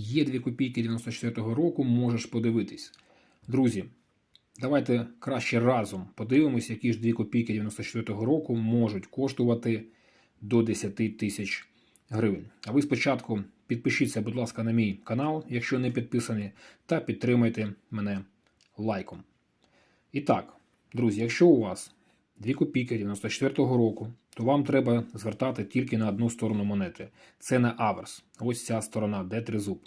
Є 2 копійки 94-го року, можеш подивитись. Друзі, давайте краще разом подивимось, які ж 2 копійки 94-го року можуть коштувати до 10 тисяч гривень. А ви спочатку підпишіться, будь ласка, на мій канал, якщо не підписані, та підтримайте мене лайком. І так, друзі, якщо у вас 2 копійки 94-го року, то вам треба звертати тільки на одну сторону монети. Це на аверс. Ось ця сторона, де тризуб.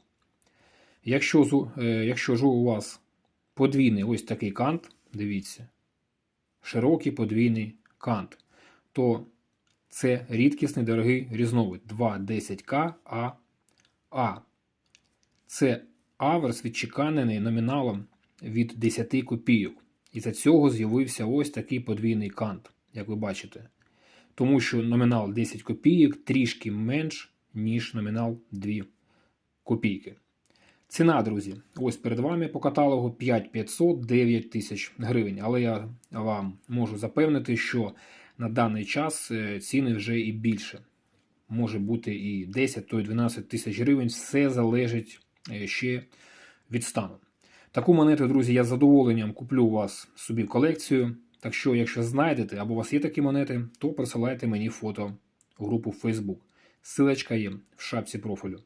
Якщо, е, якщо ж у вас подвійний ось такий кант, дивіться, широкий подвійний кант, то це рідкісний дорогий різновид 210К А. А. Це аверс відчеканений номіналом від 10 копійок. І за цього з'явився ось такий подвійний кант, як ви бачите. Тому що номінал 10 копійок трішки менш, ніж номінал 2 копійки. Ціна, друзі, ось перед вами по каталогу 5500 9 тисяч гривень. Але я вам можу запевнити, що на даний час е, ціни вже і більше. Може бути і 10, то й 12 тисяч гривень. Все залежить е, ще від стану. Таку монету, друзі, я з задоволенням куплю у вас собі в колекцію. Так що, якщо знайдете або у вас є такі монети, то присилайте мені фото у групу Facebook. Силочка є в шапці профілю.